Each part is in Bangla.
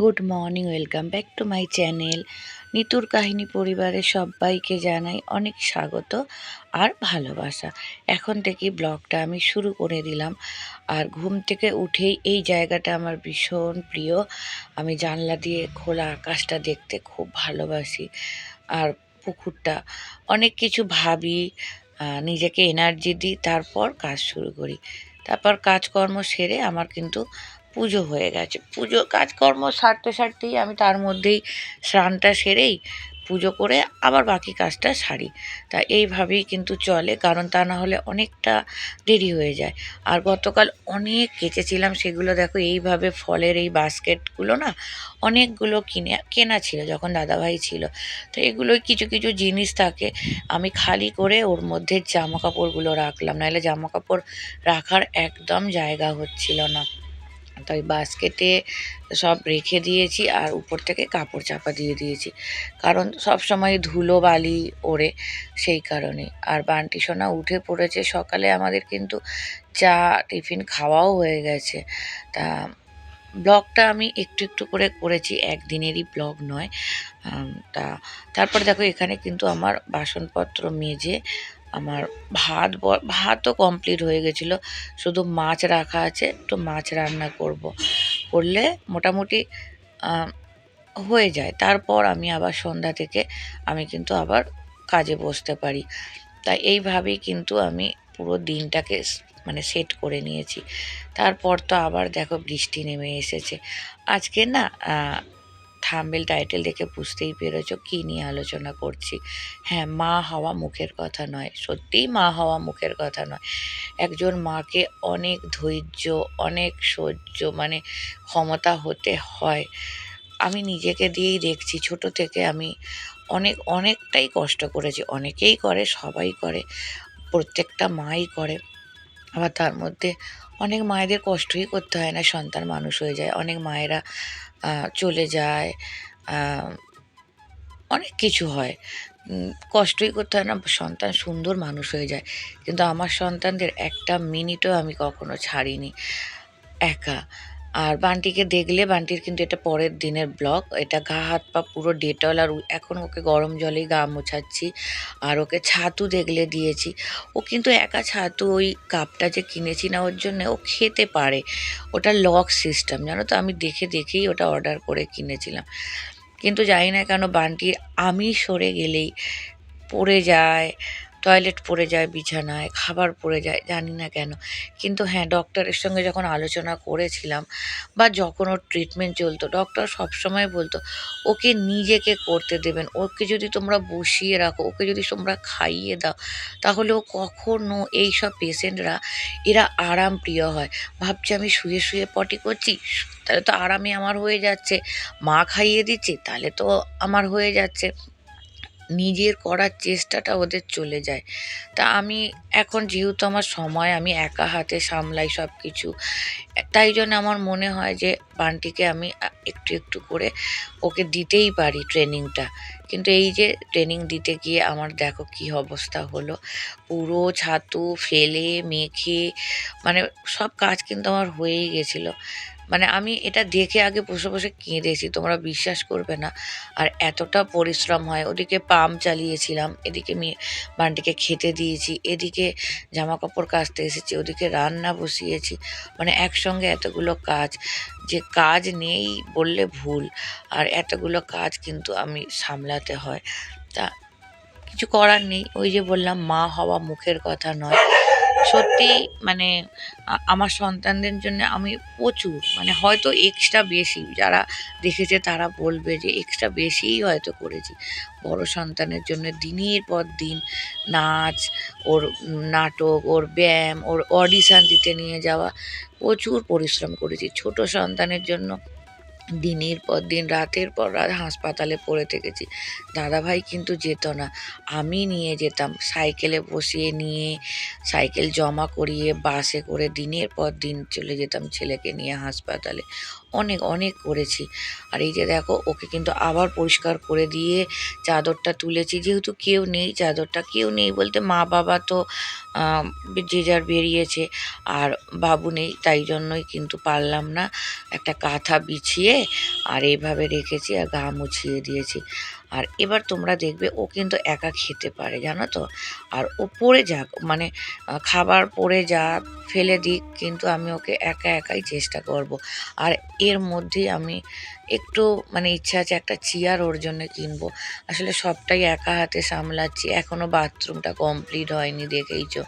Good morning welcome back to my channel নিতুর কাহিনী পরিবারের সবাইকে জানাই অনেক স্বাগত আর ভালোবাসা। এখন থেকে ব্লগটা আমি শুরু করে দিলাম। আর ঘুম থেকে উঠেই এই জায়গাটা আমার ভীষণ প্রিয়। আমি জানলা দিয়ে খোলা আকাশটা দেখতে খুব ভালোবাসি। আর পুকুরটা, অনেক কিছু ভাবি নিজেকে এনার্জি দিই, তারপর কাজ শুরু করি। তারপর কাজকর্ম সেরে আমার কিন্তু পুজো হয়ে গেছে। পুজো, কাজকর্ম সারতে সারতেই আমি তার মধ্যেই স্নানটা সেরেই পুজো করে আবার বাকি কাজটা সারি। তা এইভাবেই কিন্তু চলে, কারণ তা না হলে অনেকটা দেরি হয়ে যায়। আর গতকাল অনেক কেচেছিলাম, সেগুলো দেখো এইভাবে ফলের এই বাস্কেটগুলো না অনেকগুলো কিনে, কেনা ছিল যখন দাদাভাই ছিল। তো এগুলোই কিছু কিছু জিনিস থাকে আমি খালি করে ওর মধ্যে জামা কাপড়গুলো রাখলাম। নাহলে জামা কাপড় রাখার একদম জায়গা হচ্ছিল না। তাই বাস্কেটে সব রেখে দিয়েছি আর উপর থেকে কাপড় চাপা দিয়ে দিয়েছি। কারণ সব সময় ধুলো বালি ওড়ে সেই কারণে। আর বান্টি সোনা উঠে পড়েছে সকালে, আমাদের কিন্তু চা, টিফিন খাওয়াও হয়ে গেছে। তা ব্লগটা আমি একটু একটু করে করেছি, একদিনেরই ব্লগ নয়। তা তারপর দেখো এখানে কিন্তু আমার বাসনপত্র মেজে আমার ভাত ভাতও কমপ্লিট হয়ে গেছিল। শুধু মাছ রাখা আছে একটু মাছ রান্না করব। করলে মোটামুটি হয়ে যায়। তারপর আমি আবার সন্ধ্যা থেকে আমি কিন্তু আবার কাজে বসতে পারি। তাই এইভাবেই কিন্তু আমি পুরো দিনটাকে মানে সেট করে নিয়েছি। তারপর তো আবার দেখো বৃষ্টি নেমে এসেছে। আজকে না থাম্বেল টাইটেল দেখে বুঝতেই পেরেছ কী নিয়ে আলোচনা করছি। হ্যাঁ মা হওয়া মুখের কথা নয়, সত্যিই মা হওয়া মুখের কথা নয়। একজন মাকে অনেক ধৈর্য, অনেক সহ্য মানে ক্ষমতা হতে হয়। আমি নিজেকে দিয়েই দেখছি, ছোট থেকে আমি অনেক, অনেকটাই কষ্ট করেছি। অনেকেই করে, সবাই করে, প্রত্যেকটা মাই করে। আবার তার মধ্যে অনেক মায়েদের কষ্টই করতে হয় না, সন্তান মানুষ হয়ে যায়। অনেক মায়েরা চলে যায় অনেক কিছু হয়। কষ্টই করতে হয় না, সন্তান সুন্দর মানুষ হয়ে যায়। কিন্তু আমার সন্তানদের একটা মিনিটও আমি কখনো ছাড়িনি, একা। আর বান্টিকে দেখলে, বান্টির কিন্তু এটা পরের দিনের ব্লগ। এটা গা, হাত, পা পুরো ডেটল আর এখন ওকে গরম জলেই গা মোছাচ্ছি। আর ওকে ছাতু দেখলে দিয়েছি। ও কিন্তু একা ছাতু, ওই কাপটা যে কিনেছি না, ওর জন্য ও খেতে পারে। ওটা লক সিস্টেম, জানো তো? আমি দেখে দেখেই ওটা অর্ডার করে কিনেছিলাম। কিন্তু জানি না কেন বান্টির আমি সরে গেলেই পড়ে যায়। টয়লেট পড়ে যায়, বিছানায়, খাবার পড়ে যায়, জানি না কেন। কিন্তু হ্যাঁ ডক্টরের সঙ্গে যখন আলোচনা করেছিলাম বা যখন ওর ট্রিটমেন্ট চলতো, ডক্টর সবসময় বলতো, ওকে নিজেকে করতে দেবেন। ওকে যদি তোমরা বসিয়ে রাখো, ওকে যদি তোমরা খাইয়ে দাও, তাহলে ও কখনো এই সব পেশেন্টরা, এরা আরাম প্রিয় হয়। ভাবছি আমি শুয়ে শুয়ে পটি করছি, তাহলে তো আরামে আমার হয়ে যাচ্ছে। মা খাইয়ে দিচ্ছে, তাহলে তো আমার হয়ে যাচ্ছে। নিজের করার চেষ্টাটা ওদের চলে যায়। তা আমি, এখন যেহেতু আমার সময়, আমি একা হাতে সামলাই সব কিছু তাই জন্য আমার মনে হয় যে বান্টিকে আমি একটু একটু করে ওকে দিতেই পারি ট্রেনিংটা। কিন্তু এই যে ট্রেনিং দিতে গিয়ে আমার দেখো কি অবস্থা হলো। পুরো ছাতু ফেলে, মেখে মানে সব কাজ কিন্তু আমার হয়েই গেছিল। মানে আমি এটা দেখে আগে বসে বসে কেঁদেছি, তোমরা বিশ্বাস করবে না। আর এতটা পরিশ্রম হয়, ওদিকে পাম্প চালিয়েছিলাম, এদিকে বান্টিকে খেতে দিয়েছি, এদিকে জামা কাপড় কাচতে এসেছি, ওদিকে রান্না বসিয়েছি। মানে একসঙ্গে এতগুলো কাজ, যে কাজ নেই বললে ভুল, আর এতগুলো কাজ কিন্তু আমি সামলাতে হয়। তা কিছু করার নেই, ওই যে বললাম, মা হওয়া মুখের কথা নয়। সত্যি মানে আমার সন্তানদের জন্য আমি প্রচুর মানে হয়তো এক্সট্রা বেশি, যারা দেখেছে তারা বলবে যে এক্সট্রা বেশিই হয়তো করেছি। বড় সন্তানের জন্য দিনের পর দিন নাচ, ওর নাটক, ওর ব্যায়াম, ওর অডিশান দিতে নিয়ে যাওয়া, প্রচুর পরিশ্রম করেছি। ছোট সন্তানের জন্য দিনের পর দিন, রাতের পর রাত হাসপাতালে পড়ে থেকেছি। দাদাভাই কিন্তু যেত না। আমি নিয়ে যেতাম। সাইকেলে বসিয়ে নিয়ে, সাইকেল জমা করিয়ে বাসে করে দিনের পর দিন চলে যেতাম ছেলেকে নিয়ে হাসপাতালে। অনেক অনেক করেছি। আর এই যে দেখো, ওকে কিন্তু আবার পরিষ্কার করে দিয়ে চাদরটা তুলেছি। যেহেতু কেউ নেই, চাদরটা কেউ নেই বলতে মা বাবা তো যে যার বেরিয়েছে আর বাবু নেই, তাই জন্যই কিন্তু পারলাম না। একটা কাঁথা বিছিয়ে আর এইভাবে রেখেছি আর গা মুছিয়ে দিয়েছি। আর এবার তোমরা দেখবে ও কিন্তু একা খেতে পারে, জানো তো? আর ও পড়ে যাক মানে খাবার পড়ে যাক, ফেলে দিক, কিন্তু আমি ওকে একা, একাই চেষ্টা করব। আর এর মধ্যেই আমি একটু মানে ইচ্ছা আছে একটা চেয়ার ওর জন্য কিনবো। আসলে সবটাই একা হাতে সামলাচ্ছি। এখনও বাথরুমটা কমপ্লিট হয়নি, দেখেইছো।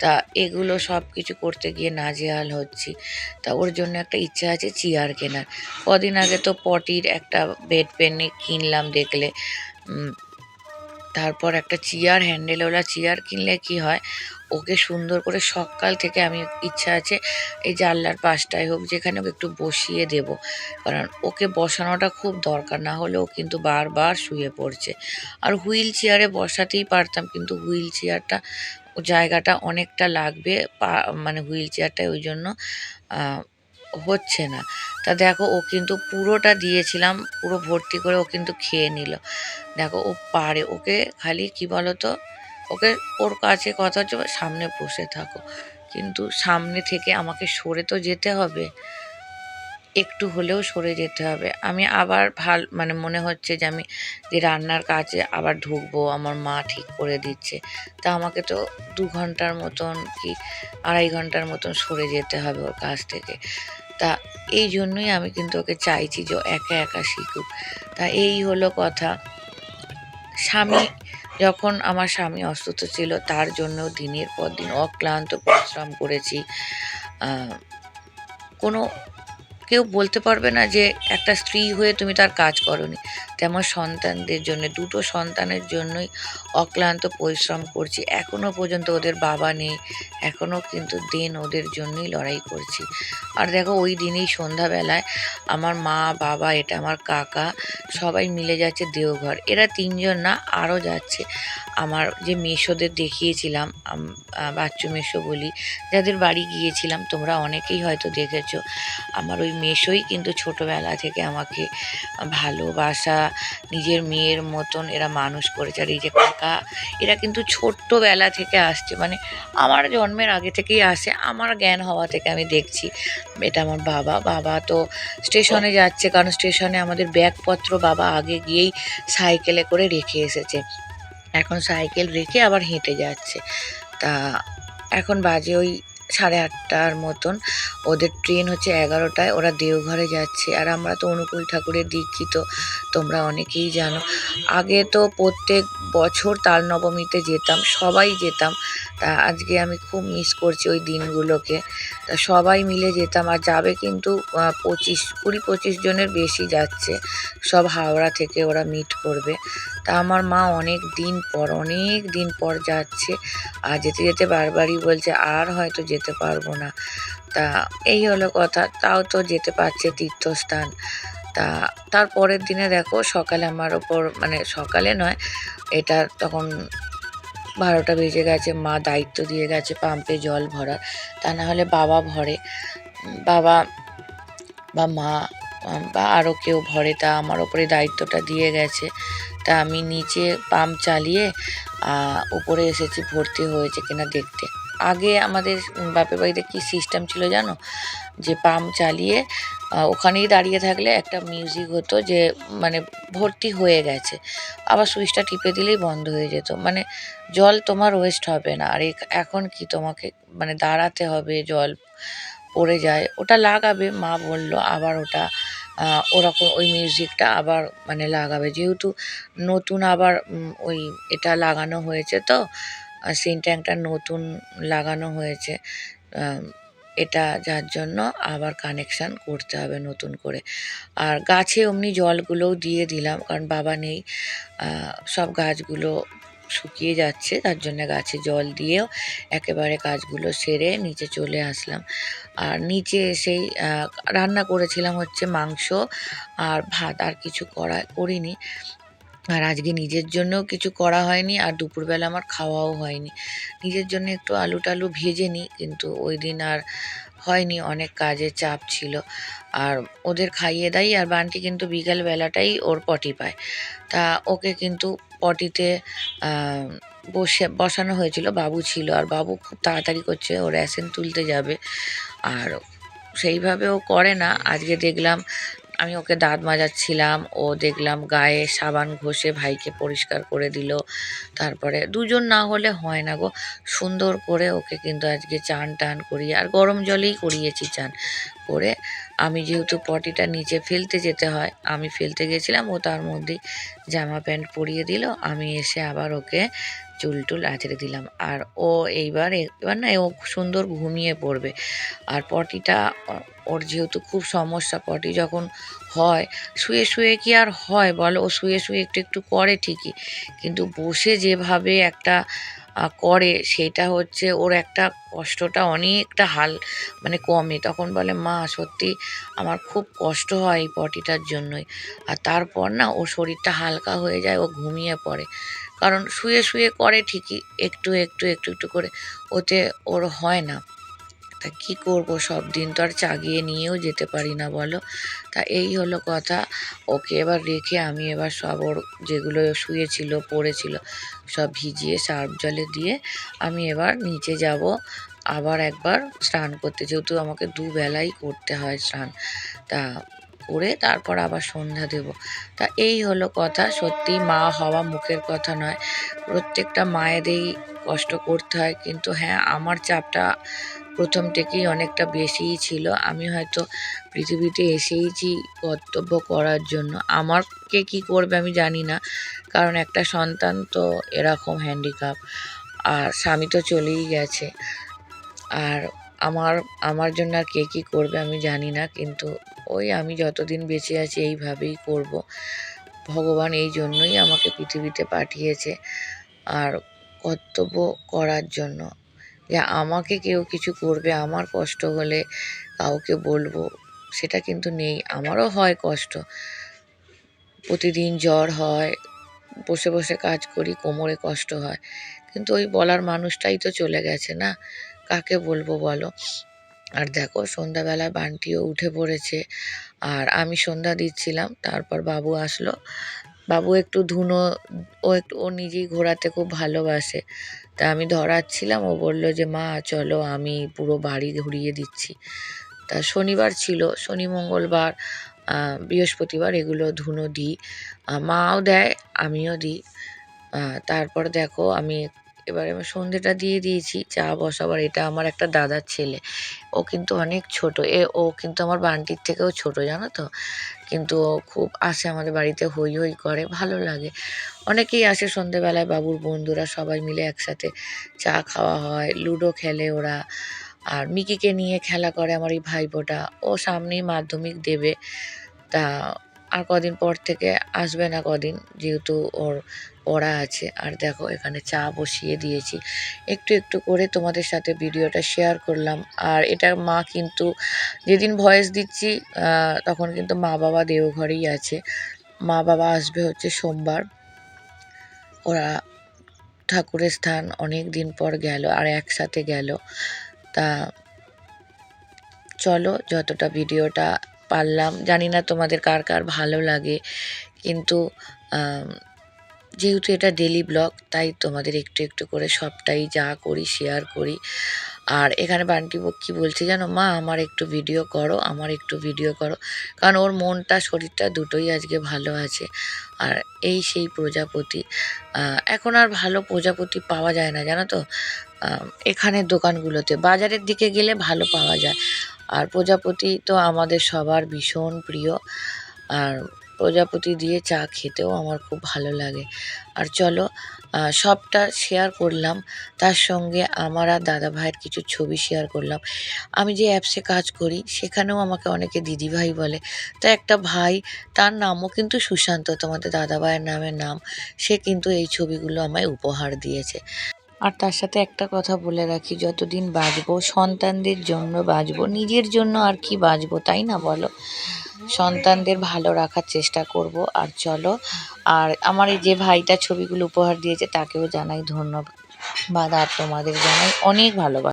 তা এগুলো সব কিছু করতে গিয়ে নাজেহাল হচ্ছি। তা ওর জন্য একটা ইচ্ছা আছে চেয়ার কেনার। কদিন আগে তো পটির একটা বেড পেন কিনলাম দেখলে। তারপর একটা চেয়ার, হ্যান্ডেলওয়ালা চেয়ার কিনলে কি হয়? ওকে সুন্দর করে সকাল থেকে আমি ইচ্ছা আছে এই জানলার পাশটায় হোক, যেখানে ওকে একটু বসিয়ে দেব। কারণ ওকে বসানোটা খুব দরকার, না হলেও কিন্তু বারবার শুয়ে পড়ছে। আর হুইল চেয়ারে বসাতেই পারতাম, কিন্তু হুইল চেয়ারটা, জায়গাটা অনেকটা লাগবে, পা মানে হুইল চেয়ারটায় ওই জন্য হচ্ছে না। তা দেখো, ও কিন্তু পুরোটা দিয়েছিলাম, পুরো ভর্তি করে ও কিন্তু খেয়ে নিল। দেখো, ও পারে, ওকে খালি কি বলতো, ওকে ওর কাছে কথা হচ্ছে, সামনে বসে থাকো। কিন্তু সামনে থেকে আমাকে সরে তো যেতে হবে। একটু হলেও সরে যেতে হবে। আমি আবার ভালো মানে মনে হচ্ছে যে আমি যে রান্নার কাজে আবার ঢুকবো, আমার মা ঠিক করে দিচ্ছে। তা আমাকে তো দু ঘণ্টার মতন কি আড়াই ঘণ্টার মতন সরে যেতে হবে ওর কাছ থেকে। তা এই জন্যই আমি কিন্তু ওকে চাইছি যে একা একা শিখুক। তা এই হলো কথা। স্বামী যখন আমার স্বামী অসুস্থ ছিল, তার জন্য দিনের পর দিন অক্লান্ত পরিশ্রম করেছি। কোনো কেউ বলতে পারবে না যে একটা স্ত্রী হয়ে তুমি তার কাজ করনি। তেমন সন্তানদের জন্য, দুটো সন্তানের জন্যই অক্লান্ত পরিশ্রম করছি। এখনও পর্যন্ত ওদের বাবা নেই, এখনও কিন্তু দিন ওদের জন্যই লড়াই করছি। আর দেখো ওই দিনই সন্ধ্যাবেলায় আমার মা, বাবা, এটা আমার কাকা সবাই মিলে যাচ্ছে দেওঘর। এরা তিনজন না, আরও যাচ্ছে। আমার যে মেশোদের দেখিয়েছিলাম বাচ্চু মেশো বলি, যাদের বাড়ি গিয়েছিলাম, তোমরা অনেকেই হয়তো দেখেছ। আমার ওই মেশোই কিন্তু ছোটোবেলা থেকে আমাকে ভালোবাসা নিজের মেয়ের মতন এরা মানুষ করেছে। আর এই যে কাকা, এরা কিন্তু ছোট্টবেলা থেকে আসছে। মানে আমার জন্মের আগে থেকেই আসে, আমার জ্ঞান হওয়া থেকে আমি দেখছি। এটা আমার বাবা। বাবা তো স্টেশনে যাচ্ছে, কারণ স্টেশনে আমাদের ব্যাগপত্র বাবা আগে গিয়েই সাইকেলে করে রেখে এসেছে। এখন সাইকেল রেখে আবার হেঁটে যাচ্ছে। তা এখন বাজে ওই সাড়ে আটটার মতন। ওদের ট্রেন হচ্ছে এগারোটায়, ওরা দেওঘরে যাচ্ছে। আর আমরা তো অনুকূল ঠাকুরের দীক্ষিত, তোমরা অনেকেই জানো। আগে তো প্রত্যেক বছর তাল নবমীতে যেতাম, সবাই যেতাম। তা আজকে আমি খুব মিস করছি ওই দিনগুলোকে। তা সবাই মিলে যেতাম আর যাবে কিন্তু পঁচিশ, কুড়ি, পঁচিশ জনের বেশি যাচ্ছে। সব হাওড়া থেকে ওরা মিট করবে। তা আমার মা অনেক দিন পর, অনেক দিন পর যাচ্ছে। আর যেতে যেতে বারবারই বলছে, আর হয়তো যেতে পারব না। তা এই হলো কথা। তাও তো যেতে পারছে তীর্থস্থান। তা তার পরের দিনে দেখো, সকালে আমার ওপর মানে সকালে নয়, এটা তখন বারোটা বেজে গেছে, মা দায়িত্ব দিয়ে গেছে পাম্পে জল ভরার তা না হলে বাবা ভরে। বাবা বা মা বা আরও কেউ ভরে, তা আমার ওপরে দায়িত্বটা দিয়ে গেছে। তা আমি নিচে পাম্প চালিয়ে উপরে এসেছি, ভর্তি হয়েছে কিনা দেখতে। আগে আমাদের বাপের বাড়িতে কী সিস্টেম ছিল জানো? যে পাম্প চালিয়ে ওখানেই দাঁড়িয়ে থাকলে একটা মিউজিক হতো যে মানে ভর্তি হয়ে গেছে। আবার সুইচটা টিপে দিলেই বন্ধ হয়ে যেত। মানে জল তোমার ওয়েস্ট হবে না। আর এখ- এখন কি তোমাকে মানে দাঁড়াতে হবে, জল পড়ে যায়, ওটা লাগাবে, মা বলল, আবার ওটা ওরকম ওই মিউজিকটা আবার মানে লাগাবে। যেহেতু নতুন আবার ওই এটা লাগানো হয়েছে তো সিন ট্যাঙ্কটা নতুন লাগানো হয়েছে এটা যার জন্য আবার কানেকশান করতে হবে নতুন করে। আর গাছে অমনি জলগুলোও দিয়ে দিলাম কারণ বাবা নেই। সব গাছগুলো শুকিয়ে যাচ্ছে তার জন্য গাছে জল দিয়েও একেবারে কাজগুলো সেরে নিচে চলে আসলাম। আর নিচে আহ, রান্না করেছিলাম হচ্ছে মাংস আর ভাত আর কিছু করা করিনি। আর আজকে নিজের জন্যও কিছু করা হয়নি আর দুপুরবেলা আমার খাওয়াও হয়নি। নিজের জন্য একটু আলু টালু ভেজে নিই, কিন্তু ওই দিন আর হয়নি, অনেক কাজের চাপ ছিল। আর ওদের খাইয়ে দেয় আর বান্টি কিন্তু বিকাল বেলাটাই ওর পটি পায়। তা ওকে কিন্তু পটিতে বসে, বসানো হয়েছিল, বাবু ছিল। আর বাবু খুব তাড়াতাড়ি করছে ও র্যাসেন তুলতে যাবে। আর সেইভাবে ও করে না। আজকে দেখলাম আমি ওকে দাঁত মাজাচ্ছিলাম, ও দেখলাম গায়ে সাবান ঘষে ভাইকে পরিষ্কার করে দিল। তারপরে দুজন না হলে হয় না গো। সুন্দর করে ওকে কিন্তু আজকে চান টান করিয়ে, আর গরম জলেই করিয়েছি চান করে। আমি যেহেতু পটিটা নিচে ফেলতে যেতে হয়, আমি ফেলতে গেছিলাম, ও তার মধ্যেই জামা প্যান্ট পরিয়ে দিল। আমি এসে আবার ওকে চুল টুল আঁচড়ে দিলাম। আর ও এইবার, এবার না ও সুন্দর ঘুমিয়ে পড়বে। আর পটিটা ওর যেহেতু খুব সমস্যা পটি যখন হয়, শুয়ে শুয়ে কি আর হয় বলো? ও শুয়ে শুয়ে একটু একটু করে ঠিকই, কিন্তু বসে যেভাবে একটা করে সেটা হচ্ছে ওর একটা কষ্টটা অনেকটা হাল মানে কমে। তখন বলে, মা, সত্যি আমার খুব কষ্ট হয় এই পটিটার জন্যই। আর তারপর না ওর শরীরটা হালকা হয়ে যায়, ও ঘুমিয়ে পড়ে। কারণ শুয়ে শুয়ে করে ঠিকই, একটু একটু একটু একটু করে, ওতে ওর হয় না। তা কি করব? সব দিন তো আর চাগিয়ে নিয়েও যেতে পারি না, বলো। তা এই হলো কথা। ওকে এবার রেখে আমি এবার সব ওর যেগুলো শুয়েছিল, পড়েছিল, সব ভিজিয়ে, সার্ফ জলে দিয়ে আমি এবার নিচে যাব। আবার একবার স্নান করতে, যেহেতু আমাকে দুবেলাই করতে হয় স্নান। তা করে তারপর আবার সন্ধ্যা দেব। তা এই হলো কথা। সত্যি মা হওয়া মুখের কথা নয়। প্রত্যেকটা মায়েদেরই কষ্ট করতে হয়। কিন্তু হ্যাঁ আমার চাপটা প্রথম থেকেই অনেকটা বেশিই ছিল। আমি হয়তো পৃথিবীতে এসেইছি কর্তব্য করার জন্য। আমারকে কি করবে আমি জানি না, কারণ একটা সন্তান তো এরকম হ্যান্ডিক্যাপ আর স্বামী তো চলেই গেছে। আর আমার আমার জন্য আর কে কী করবে আমি জানি না, কিন্তু ওই আমি যতদিন বেঁচে আছি এইভাবেই করব। ভগবান এই জন্যই আমাকে পৃথিবীতে পাঠিয়েছে। আর কর্তব্য করার জন্য যে আমাকে কেউ কিছু করবে, আমার কষ্ট হলে কাউকে বলব, সেটা কিন্তু নেই। আমারও হয় কষ্ট। প্রতিদিন জ্বর হয়, বসে বসে কাজ করি, কোমরে কষ্ট হয়। কিন্তু ওই বলার মানুষটাই তো চলে গেছে না? কাকে বলব বলো? আর দেখো, সন্ধ্যাবেলায় বান্টিও উঠে পড়েছে। আর আমি সন্ধ্যা দিচ্ছিলাম, তারপর বাবু আসলো। বাবু একটু ধুনো, ও একটু, ও নিজেই ঘোরাতে খুব ভালোবাসে। তা আমি ধরাচ্ছিলাম। ও বলল যে, মা, চলো আমি পুরো বাড়ি ঘুরিয়ে দিচ্ছি। তা শনিবার ছিল। শনি, মঙ্গলবার বৃহস্পতিবার এগুলো ধুনো দিই। মাও দেয়, আমিও দিই। তারপর দেখো আমি এবারে আমি সন্ধেটা দিয়ে দিয়েছি, চা বসাবার। এটা আমার একটা দাদার ছেলে। ও কিন্তু অনেক ছোট। এ, ও কিন্তু আমার বান্টির থেকেও ছোট, জানো তো? কিন্তু খুব আসে আমাদের বাড়িতে হই হই করে, ভালো লাগে। অনেকেই আসে সন্ধেবেলায়, বাবুর বন্ধুরা সবাই মিলে একসাথে চা খাওয়া হয়, লুডো খেলে ওরা। আর মিকিকে নিয়ে খেলা করে আমার এই ভাইপোটা ও সামনেই মাধ্যমিক দেবে। তা আর কদিন পর থেকে আসবে না কদিন, যেহেতু ওর পড়া আছে। আর দেখো, এখানে চা বসিয়ে দিয়েছি। একটু একটু করে তোমাদের সাথে ভিডিওটা শেয়ার করলাম। আর এটা মা কিন্তু যেদিন ভয়েস দিচ্ছি তখন কিন্তু মা বাবা দেওঘরেই আছে। মা বাবা আসবে হচ্ছে সোমবার। ওরা ঠাকুরের স্থান অনেক দিন পর গেল আর একসাথে গেল। তা চলো, যতটা ভিডিওটা পারলাম। জানি না তোমাদের কার কার ভালো লাগে। কিন্তু যেহেতু এটা ডেলি ব্লগ তাই তোমাদের একটু একটু করে সবটাই যা করি শেয়ার করি। আর এখানে বান্টি কি বলছে জানো মা? আমার একটু ভিডিও করো আমার একটু ভিডিও করো। কারণ ওর মনটা শরীরটা দুটোই আজকে ভালো আছে। আর এই সেই প্রজাপতি এখন আর ভালো প্রজাপতি পাওয়া যায় না জানো তো? আম, এখানের দোকানগুলোতে বাজারের দিকে গেলে ভালো পাওয়া যায়। আর প্রজাপতি তো আমাদের সবার ভীষণ প্রিয়। আর প্রজাপতি দিয়ে চা খেতেও আমার খুব ভালো লাগে। আর চলো সবটা শেয়ার করলাম। তার সঙ্গে আমার আর দাদা ভাইয়ের কিছু ছবি শেয়ার করলাম। আমি যে অ্যাপসে কাজ করি, সেখানেও আমাকে অনেকে দিদিভাই বলে। তা একটা ভাই, তার নামও কিন্তু সুশান্ত, তোমাদের দাদা ভাইয়ের নামের নাম। সে কিন্তু এই ছবিগুলো আমায় উপহার দিয়েছে। আর তার সাথে একটা কথা বলে রাখি, যতদিন বাঁচবো সন্তানদের জন্য বাঁচবো নিজের জন্য আর কি বাঁচবো তাই না বলো? সন্তানদের ভালো রাখার চেষ্টা করব, আর চলো। আর আমার এই যে ভাইটা ছবিগুলো উপহার দিয়েছে, তাকেও জানাই ধন্যবাদ। আর তোমাদের জানাই অনেক ভালোবাসা।